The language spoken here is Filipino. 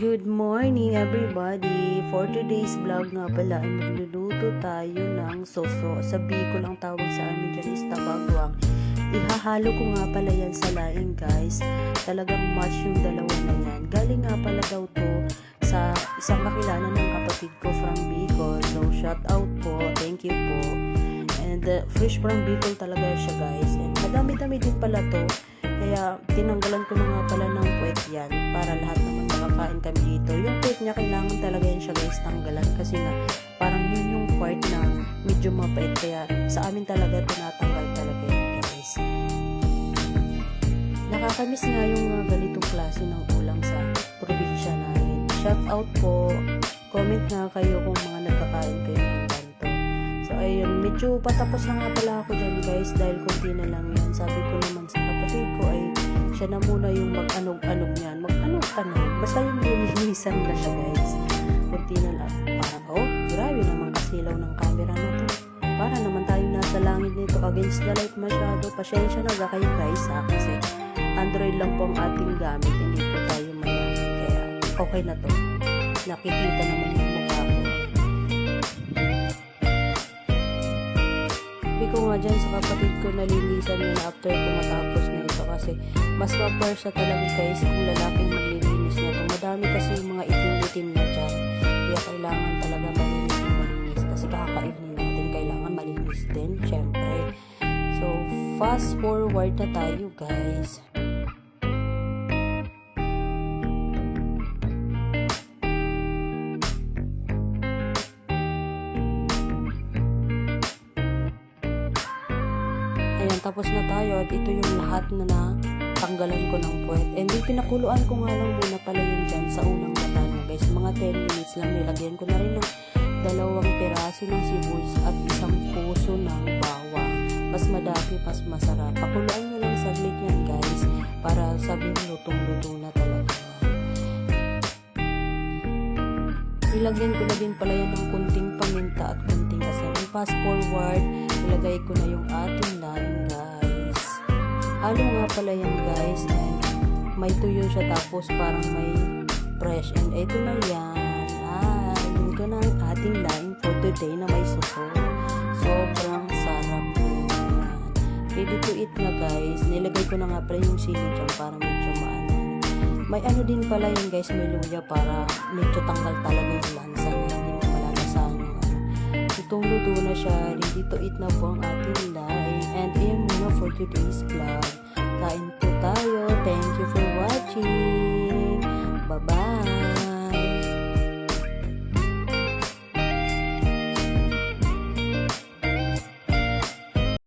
Good morning everybody! For today's vlog nga pala ay magluluto tayo ng soso. Sa Bicol ang tawag sa amin dyan is tabagwang. Ihahalo ko nga pala yan sa laing guys. Talagang match yung dalawa na yan. Galing nga pala daw to sa isang kakilala ng kapatid ko from Bicol. So shout out po. Thank you po. And uh, fresh from Bicol talaga siya guys. And madami-dami din pala to. Kaya tinanggalan ko na nga pala puwet yan para lahat naman makakain kami dito. Yung puwet niya kailangan talaga yan siya guys tanggalan kasi nga parang yun yung part na medyo mapait kaya sa amin talaga tinatanggal talaga yan guys. Nakakamiss nga yung mga ganitong klase ng ulam sa probinsya namin. Shout out po. Comment nga kayo kung mga nagkakain kayo ng ganito. So ayun, medyo patapos na nga pala ako dyan guys dahil konti na lang yan. Sabi ko naman sa kapatid ko ay siya na muna yung mag-anog-anog niyan. Mag-anog-anog. Basta yung lilinisan na siya guys. Konti na lang. Parang, oh, grabe naman kasilaw ng camera na to. Para naman tayo nasa langit nito against the light masyado. Pasensya na kayo guys ha? Kasi Android lang po ang ating gamit. Hindi po tayo mayaman. Kaya okay na to. Nakikita naman yung Sabi ko nga dyan sa kapatid ko nalinisan yun after ko matapos na ito kasi mas ma-per siya talaga guys kung lalaking maglilinis na ito. Madami kasi yung mga itim-itim na dyan. Kaya kailangan talaga malinis na malinis kasi kakainin natin kailangan malinis din syempre. So fast forward na tayo guys. Ayan, tapos na tayo at ito yung lahat na natanggalan ko ng puwet. And then, pinakuluan ko nga lang muna pala yun dyan sa unang mata guys. Mga 10 minutes lang nilagyan ko na rin ng dalawang piraso ng sibuyas at isang puso ng bawang. Mas madami, mas masarap. Pakuluan nyo lang saglit yan, guys, para sabihin lutong-luto na talaga. Ilagyan ko na din pala yan ng kunting paminta at kunting asin. Fast forward, ilagay ko na yung ating laing guys. Halo nga pala yan guys. And may tuyo siya tapos parang may fresh. And ito na yan. Ah, yun ko na ang ating laing for today na may suso. Sobrang sarap. Ready to eat na guys. Nilagay ko na nga pala yung sili para medyo maano. May ano din pala yun guys, may luya para medyo tanggal talaga yung lansa na lutong luto na siya. Ready to eat na po ang ating lain. And ayun muna for today's vlog. Kain po tayo. Thank you for watching. Bye-bye.